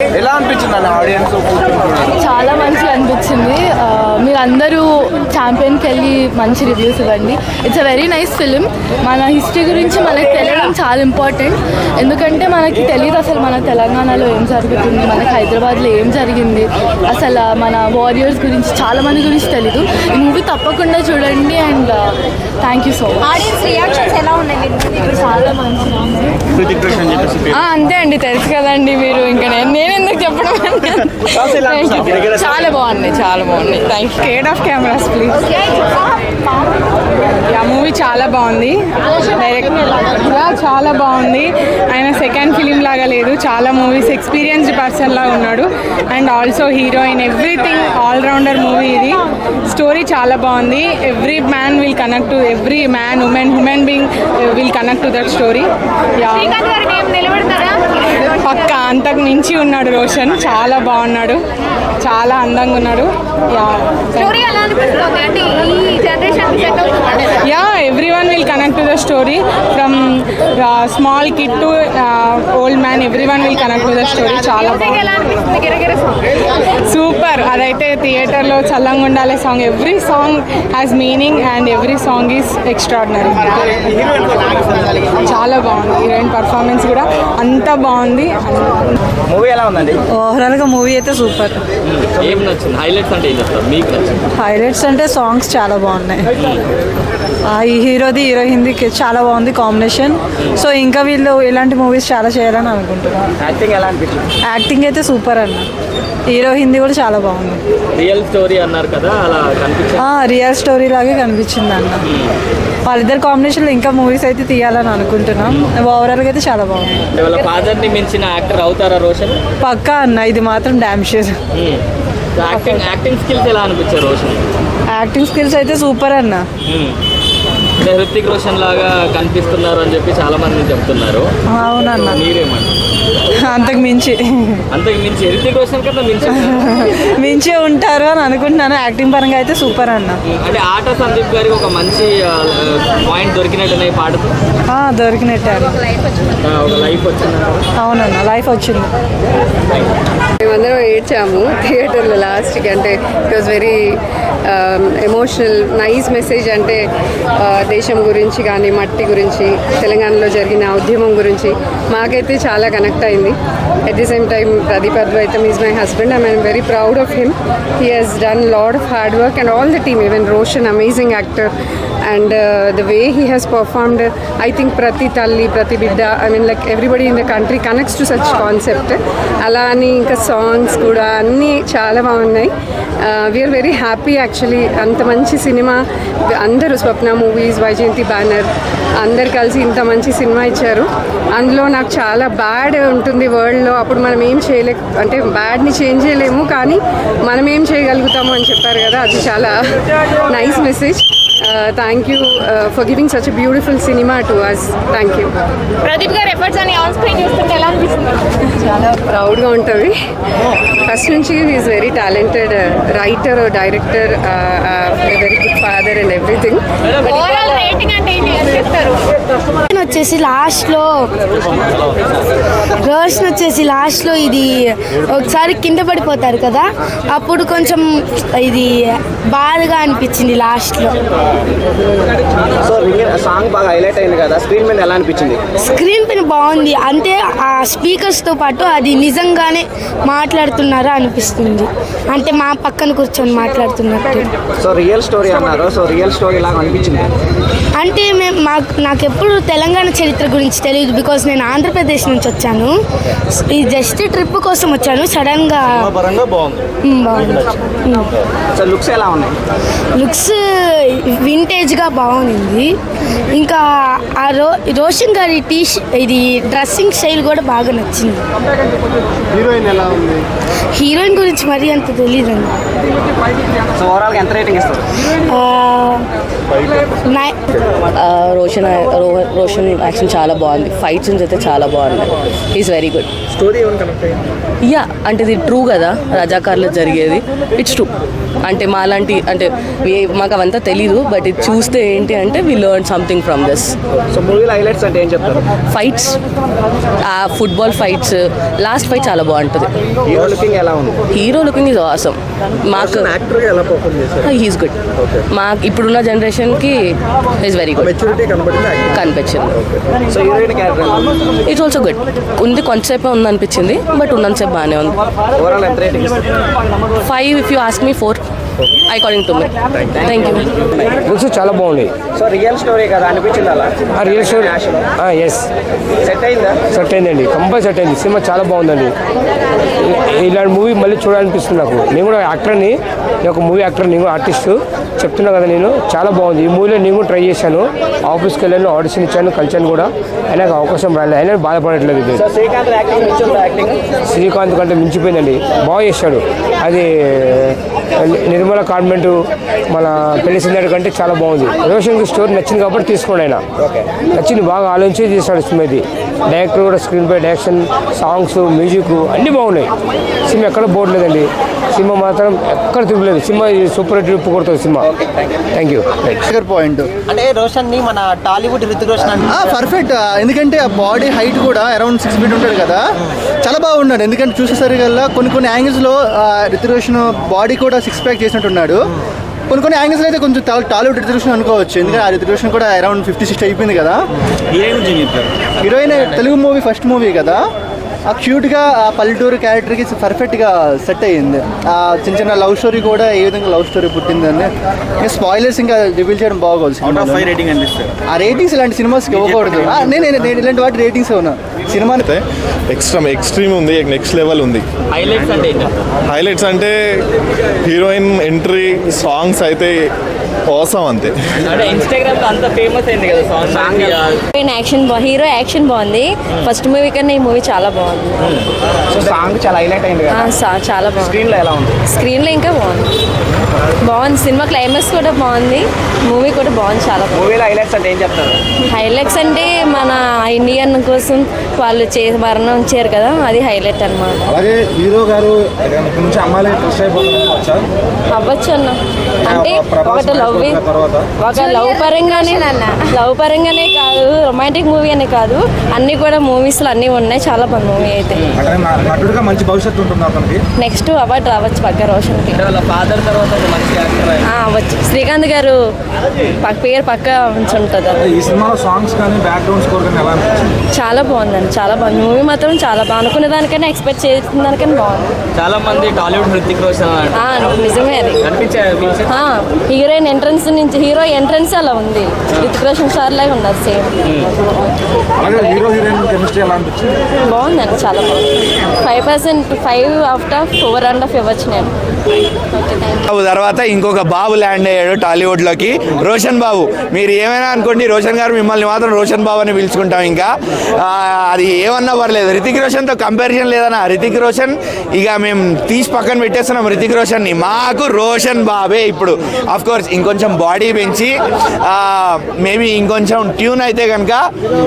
ఎలా అనిపించింది అన్న ఆడియన్స్ చాలా మంచిగా అనిపించింది. మీరు అందరూ ఛాంపియన్కి వెళ్ళి మంచి రివ్యూస్ ఇవ్వండి. It's a very nice film మన హిస్టరీ గురించి మనకి తెలియడం చాలా ఇంపార్టెంట్ ఎందుకంటే మనకి తెలియదు అసలు మన తెలంగాణలో ఏం జరుగుతుంది మనకి హైదరాబాద్లో ఏం జరిగింది. అసలు మన వారియర్స్ గురించి చాలా మంది గురించి తెలీదు. ఈ మూవీ తప్పకుండా చూడండి and thank you so much audience reactions ఎలా ఉన్నాయి? మీరు చాలా మంచిగా ఆ, అంతే అండి తెలుసు కదండి మీరు. ఇంకా నేను నేను ఎందుకు చెప్పడం. చాలా బాగున్నాయి చాలా బాగున్నాయి. థ్యాంక్ యూ కేడ్ ఆఫ్ కెమెరాస్ ప్లీజ్ ఆ మూవీ చాలా బాగుంది. చాలా బాగుంది. ఆయన సెకండ్ ఫిలిం లాగా లేదు. చాలా మూవీస్ ఎక్స్పీరియన్స్డ్ పర్సన్ లాగా ఉన్నాడు. And also heroine everything all rounder movie ఇది. స్టోరీ చాలా బాగుంది. Every man will connect to every man women human being will connect to that story పక్క అంతకు మించి ఉన్నాడు రోషన్. చాలా బాగున్నాడు. చాలా అందంగా ఉన్నాడు. Yeah every one will connect to the story from small kid to old man every one will connect to the story చాలా సూపర్ అదైతే థియేటర్లో చల్లంగా ఉండాలి song every song has meaning and every song is extraordinary చాలా బాగుంది. Heroine performance కూడా అంత బాగుంది. మూవీ ఎలా ఉందండి? ఓవరాల్గా మూవీ అయితే సూపర్ నచ్చింది? హైలైట్స్ అంటే హైలైట్స్ అంటే సాంగ్స్ చాలా బాగున్నాయి. ఆ, ఈ హీరోది హీరోయిన్ది చాలా బాగుంది కాంబినేషన్ సో ఇంకా వీళ్ళు ఇలాంటి మూవీస్ చాలా చేయాలని అనుకుంటున్నాను యాక్టింగ్ ఎలా అనిపించింది? యాక్టింగ్ అయితే సూపర్ అన్న. హీరో హిందీ కూడా చాలా బాగుంది. రియల్ స్టోరీ అన్నారు కదా అలా కనిపించింది? రియల్ స్టోరీ లాగే కనిపించింది అన్న. వాళ్ళిద్దరు కాంబినేషన్లో ఇంకా మూవీస్ అయితే తీయాలని అనుకుంటున్నాం. ఓవరాల్గా అయితే చాలా బాగుంది. వాళ్ళ మించిన యాక్టర్ అవుతారా రోషన్? పక్కా అన్న ఇది మాత్రం damn sure acting acting skills ఎలా అనిపించారు రోషన్ యాక్టింగ్ స్కిల్స్ అయితే సూపర్ అన్న. అంటే హృతిక్ రోషన్ లాగా కనిపిస్తున్నారు అని చెప్పి చాలా మంది చెప్తున్నారు. అవునన్న. మీరేమంటారు? అంతకు మించి. అంతకు మించి హృతిక్ రోషన్ కన్నా మించి మించి ఉంటారు అని అనుకుంటున్నాను. యాక్టింగ్ పరంగా అయితే సూపర్ అన్న. అంటే ఆట సందీప్ గారికి ఒక మంచి పాయింట్ పాటతో దొరికినట్టే అన్న ఆ, ఒక లైఫ్ వచ్చింది? అవునన్న లైఫ్ వచ్చింది. మేమందరం ఏడ్చాము థియేటర్లో లాస్ట్కి. అంటే it was very emotional nice message అంటే దేశం గురించి కానీ మట్టి గురించి తెలంగాణలో జరిగిన ఉద్యమం గురించి మాకైతే చాలా కనెక్ట్ అయింది. At the same time Pradeep Advaitham is my husband I I'm very proud of him he has done lot of hard work and all the team even Roshan amazing actor and the way he has performed I think ప్రతి తల్లి ప్రతి బిడ్డ I mean like everybody in the country connects to such concept అలా అని ఇంకా songs కూడా అన్నీ చాలా బాగున్నాయి. వీఆర్ వెరీ హ్యాపీ యాక్చువల్లీ అంత మంచి సినిమా అందరూ స్వప్న మూవీస్ వైజయంతి బ్యానర్ అందరు కలిసి ఇంత మంచి సినిమా ఇచ్చారు. అందులో నాకు చాలా బ్యాడ్ ఉంటుంది వరల్డ్లో అప్పుడు మనం ఏం చేయలే అంటే బ్యాడ్ని చేంజ్ చేయలేము కానీ మనం ఏం చేయగలుగుతాము అని చెప్పారు కదా అది చాలా nice message thank you for giving such beautiful cinema to us thank you Pradeep garu efforts అని ఆన్ స్క్రీన్ చూస్తుంటే ఎలా అనిపిస్తుంది? చాలా ప్రౌడ్గా ఉంటుంది. ఫస్ట్ నుంచి is very talented writer director very good father and everything rating అంటే వచ్చేసి లాస్ట్లో. రోషన్ వచ్చేసి లాస్ట్లో ఇది ఒకసారి కింద పడిపోతారు కదా అప్పుడు కొంచెం ఇది బాధగా అనిపించింది లాస్ట్లో. సో సాంగ్ బాగా హైలైట్ అయింది కదా స్క్రీన్ ఎలా అనిపించింది? స్క్రీన్ పైన బాగుంది. అంటే ఆ స్పీకర్స్తో పాటు అది నిజంగానే మాట్లాడుతున్నారా అనిపిస్తుంది. అంటే మా పక్కన కూర్చొని మాట్లాడుతున్నట్టు. సో రియల్ స్టోరీ అన్నారు. సో రియల్ స్టోరీ లాగా అనిపించింది. అంటే మేము మాకు నాకు ఎప్పుడు తెలంగాణ చరిత్ర గురించి తెలియదు బికాజ్ నేను ఆంధ్రప్రదేశ్ నుంచి వచ్చాను. ఈ జస్ట్ ట్రిప్ కోసం వచ్చాను. సడన్గా పరంగా బాగుంది. లుక్స్ ఎలా ఉన్నాయి? లుక్స్ వింటేజ్గా బాగుంది. ఇంకా ఆ రో రోషన్ గారి టీ ఇది డ్రెస్సింగ్ స్టైల్ కూడా బాగా నచ్చింది. హీరోయిన్ ఎలా ఉంది? హీరోయిన్ గురించి మరీ అంత తెలియదండి సో ఓవరాల్గా ఎంత రేటింగ్ ఇస్తారు? నై రోషన్ రోషన్ యాక్షన్ చాలా బాగుంది. ఫైట్ సీన్స్ అయితే చాలా బాగున్నాయి. Is very good story yeah అంటే ఇది ట్రూ కదా. రజాకార్లో జరిగేది. ఇట్స్ ట్రూ అంటే మాలాంటి అంటే మాకు అవంతా తెలీదు బట్ ఇది చూస్తే ఏంటి అంటే we learn something from this so మూవీలో హైలైట్స్ అంటే ఏం చెప్తారు? ఫైట్స్ ఆ ఫుట్బాల్ ఫైట్స్ లాస్ట్ ఫైట్ చాలా బాగుంటుంది. హీరో లుకింగ్ ఎలా ఉంది? హీరో లుకింగ్ ఇస్ ఆసమ్ మాకు యాక్టర్ ఎలా పర్ఫామ్ చేశారు? హీస్ గుడ్ మాకు ఇప్పుడున్న జనరేషన్కి ఈజ్ వెరీ గుడ్ మెచ్యూరిటీ కనబడింది? కనిపించింది. So heroine character it's also good ఉంది? కొంతసేపే ఉంది అనిపించింది బట్ ఉన్నంతసేపు బాగానే ఉంది. ఓవరాల్ ఎంత రేటింగ్ ఇస్తారు five if you ask me four according to me thank you looks చాలా బాగున్నాయి. సో రియల్ స్టోరీ కదా అనిపించింది? అలా రియల్ స్టోరీ ఎస్ సెట్ అయిందా? సెట్ అయిందండి. కంపల్సరీ సెట్ అయింది. సినిమా చాలా బాగుందండి. ఇలాంటి మూవీ మళ్ళీ చూడాలనిపిస్తుంది నాకు. నేను కూడా యాక్టర్ని నేను ఒక మూవీ యాక్టర్ నేను ఆర్టిస్ట్ చెప్తున్నా కదా నేను. చాలా బాగుంది. ఈ మూవీలో నేను కూడా ట్రై చేశాను. ఆఫీస్కి వెళ్ళాను ఆడిషన్ ఇచ్చాను కలిసాను కూడా. అయినా అవకాశం రాలేదు అయినా బాధపడట్లేదు ఇది. శ్రీకాంత్ యాక్టింగ్ నచ్చిందా యాక్టింగ్ శ్రీకాంత్ కంటే మించిపోయిందండి. బాగా చేశాడు. అది నిర్మల కాన్వెంట్ మన పెళ్ళి సిందడి కంటే చాలా బాగుంది. రోషన్ స్టోరీ నచ్చింది కాబట్టి తీసుకోండి ఆయన. నచ్చింది బాగా ఆలోచించి చేశాడు సినిమా ఇది డైరెక్టర్ కూడా స్క్రీన్ పై డైరెక్షన్ సాంగ్స్ మ్యూజిక్ అన్నీ బాగున్నాయి. సినిమా ఎక్కడ బోర్డు లేదండి. సినిమా మాత్రం ఎక్కడ తిప్పలేదు సినిమా సూపర్ హిట్ కొడుతుంది సినిమా. థ్యాంక్ యూ పాయింట్ అంటే రోషన్ని మన టాలీవుడ్ రితిక్ రోషన్ అంటే పర్ఫెక్ట్ ఎందుకంటే ఆ బాడీ హైట్ కూడా అరౌండ్ సిక్స్ ఫీట్ ఉంటాడు కదా. చాలా బాగున్నాడు. ఎందుకంటే చూసేసరికల్లా కొన్ని కొన్ని యాంగిల్స్లో రిజర్వేషన్ బాడీ కూడా సిక్స్ ప్యాక్ చేసినట్టున్నాడు. కొన్ని కొన్ని యాంగిల్స్ అయితే కొంచెం టాలీవుడ్ రిజర్వేషన్ అనుకోవచ్చు. ఎందుకంటే ఆ రిజర్వేషన్ కూడా అరౌండ్ ఫిఫ్టీ సిక్స్టీ అయిపోయింది కదా. Heroine Telugu movie first movie కదా. క్యూట్గా ఆ పల్లెటూరు క్యారెక్టర్కి పర్ఫెక్ట్గా సెట్ అయ్యింది. ఆ చిన్న చిన్న లవ్ స్టోరీ కూడా ఏ విధంగా లవ్ స్టోరీ పుట్టిందని ఇంకా స్పాయిలర్స్ ఇంకా రివీల్ చేయడం బాగోదు. రేటింగ్ అనిపిస్తుంది. ఆ రేటింగ్స్ ఇలాంటి సినిమాస్కి ఇవ్వకూడదు. ఆ, నేను ఇలాంటి వాటి రేటింగ్స్ ఉన్నా సినిమా ఎక్స్ట్రా ఎక్స్ట్రీమ్ ఉంది నెక్స్ట్ లెవెల్ ఉంది. హైలైట్స్ అంటే హైలైట్స్ అంటే హీరోయిన్ ఎంట్రీ సాంగ్స్ అయితే అంతే. అంటే ఇన్స్టాగ్రామ్లో అంత ఫేమస్ అయింది కదా సాంగ్ యాక్షన్ హీరో యాక్షన్ బాగుంది ఫస్ట్ మూవీ కన్నా ఈ మూవీ చాలా బాగుంది. సో సాంగ్ చాలా హైలైట్ అయింది కదా? చాలా బాగుంది. స్క్రీన్లో ఎలా ఉంది? స్క్రీన్లో ఇంకా బాగుంది. బాగుంది. సినిమా క్లైమాక్స్ కూడా బాగుంది. మూవీ కూడా బాగుంది చాలా బాగుంది. మూవీలో హైలైట్స్ అంటే ఏం చెప్తారు? హైలైట్స్ అంటే మన ఇండియన్ కోసం వాళ్ళు చే మరణం ఇచ్చారు కదా అది హైలైట్ అన్నమాట. అలాగే హీరో గారు అవ్వచ్చు అన్న. అంటే ఒకటి లవ్ ఒక లవ్ పరంగానే లవ్ పరంగానే కాదు రొమాంటిక్ మూవీ అనే కాదు. అన్ని కూడా మూవీస్లో అన్ని ఉన్నాయి చాలా బాగుంది మూవీ అయితే. మంచి భవిష్యత్తు ఉంటుంది నెక్స్ట్ అవార్డు రావచ్చు పక్క ఫాదర్ తర్వాత యాక్టర్ ఆ, అవ్వచ్చు. శ్రీకాంత్ గారు పక్క పేరు పక్క ఉంచి ఉంటుంది అది. ఈ సినిమాలో సాంగ్స్ కానీ బ్యాక్గ్రౌండ్ స్కోర్ కానీ ఎలా అనిపించింది చాలా బాగుందండి చాలా బాగుంది. మూవీ మాత్రం చాలా బాగుంది. అనుకునే దానికన్నా ఎక్స్పెక్ట్ చేసిన దానికన్నా బాగుంది. చాలా మంది టాలీవుడ్ హృతిక్ రోషన్ ఆ, నిజమే అది. హీరోయిన్ ఎంట్రన్స్ నుంచి హీరో ఎంట్రన్స్ అలా ఉంది. రితిక్ రోషన్ సార్ లాగా ఉన్నది సేమ్ కెమిస్ట్రీ ఎలా అనిపించింది? బాగుందండి చాలా బాగుంది. Five percent five out of four and half ఇవ్వచ్చు నేను. ఓకే థ్యాంక్ బాబు తర్వాత ఇంకొక బాబు ల్యాండ్ అయ్యాడు టాలీవుడ్లోకి రోషన్ బాబు. మీరు ఏమైనా అనుకోండి రోషన్ గారు మిమ్మల్ని మాత్రం రోషన్ బాబు అని పిలుచుకుంటాం ఇంకా. ఆ, అది ఏమన్నా పర్లేదు. రితిక్ రోషన్తో కంపారిజన్ లేదన్నా. రితిక్ రోషన్ ఇక మేము తీసి పక్కన పెట్టేస్తున్నాం రితిక్ రోషన్ని. మాకు రోషన్ బాబే ఇప్పుడు. అఫ్ కోర్స్ ఇంకొంచెం బాడీ పెంచి మేబీ ఇంకొంచెం ట్యూన్ అయితే కనుక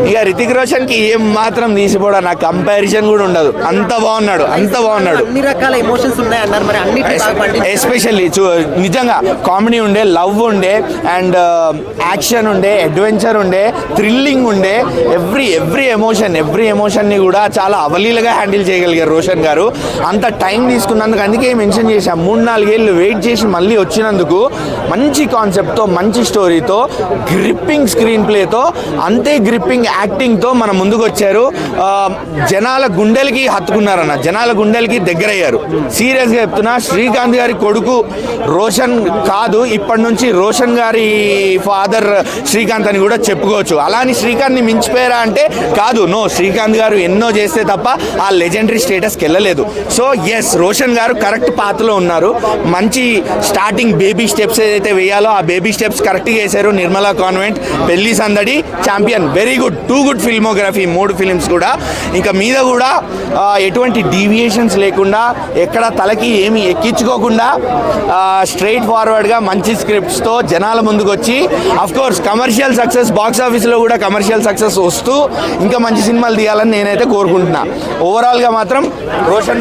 ఇక రితిక్ రోషన్కి ఏం మాత్రం తీసిపోవడం నా కంపారిజన్ కూడా ఉండదు. అంత బాగున్నాడు అంత బాగున్నాడు. అన్ని రకాల ఎమోషన్స్ ఉన్నాయి అన్నారు మరి అన్నిటి ఎస్పెషల్లీ నిజంగా కామెడీ ఉండే లవ్ ఉండే అండ్ యాక్షన్ ఉండే అడ్వెంచర్ ఉండే థ్రిల్లింగ్ ఉండే ఎవ్రీ ఎవ్రీ ఎమోషన్ ఎవ్రీ ఎమోషన్ని కూడా చాలా అవలీలగా హ్యాండిల్ చేయగలిగారు రోషన్ గారు. అంత టైం తీసుకున్నందుకు అందుకే మెన్షన్ చేశాం. మూడు నాలుగేళ్ళు వెయిట్ చేసి మళ్ళీ వచ్చినందుకు మంచి కాన్సెప్ట్తో మంచి స్టోరీతో గ్రిప్పింగ్ స్క్రీన్ ప్లేతో అంతే గ్రిప్పింగ్ యాక్టింగ్తో మన ముందుకు వచ్చారు గారు జనాల గుండెలకి హత్తుకున్నారన్న జనాల గుండెలకి దగ్గరయ్యారు. సీరియస్గా చెప్తున్నా శ్రీకాంత్ గారి కొడుకు రోషన్ కాదు ఇప్పటి నుంచి రోషన్ గారి ఫాదర్ శ్రీకాంత్ అని కూడా చెప్పుకోవచ్చు. అలాని శ్రీకాంత్ని మించిపోయారా అంటే కాదు. నో శ్రీకాంత్ గారు ఎన్నో చేస్తే తప్ప ఆ లెజెండరీ స్టేటస్కి వెళ్ళలేదు. సో ఎస్ రోషన్ గారు కరెక్ట్ పాత్రలో ఉన్నారు. మంచి స్టార్టింగ్ బేబీ స్టెప్స్ ఏదైతే వేయాలో ఆ బేబీ స్టెప్స్ కరెక్ట్గా వేశారు. Nirmala convent Pelli Sandadi champion. Very good too good filmography మూడు ఫిల్మ్ ఫిలిమ్స్ కూడా. ఇంకా మీద కూడా ఎటువంటి డీవియేషన్స్ లేకుండా ఎక్కడ తలకి ఏమి ఎక్కించుకోకుండా స్ట్రైట్ ఫార్వర్డ్గా మంచి స్క్రిప్ట్స్తో జనాల ముందుకు వచ్చి కోర్స్ కమర్షియల్ సక్సెస్ బాక్స్ ఆఫీస్లో కూడా కమర్షియల్ సక్సెస్ వస్తూ ఇంకా మంచి సినిమాలు తీయాలని నేనైతే కోరుకుంటున్నా. ఓవరాల్గా మాత్రం రోషన్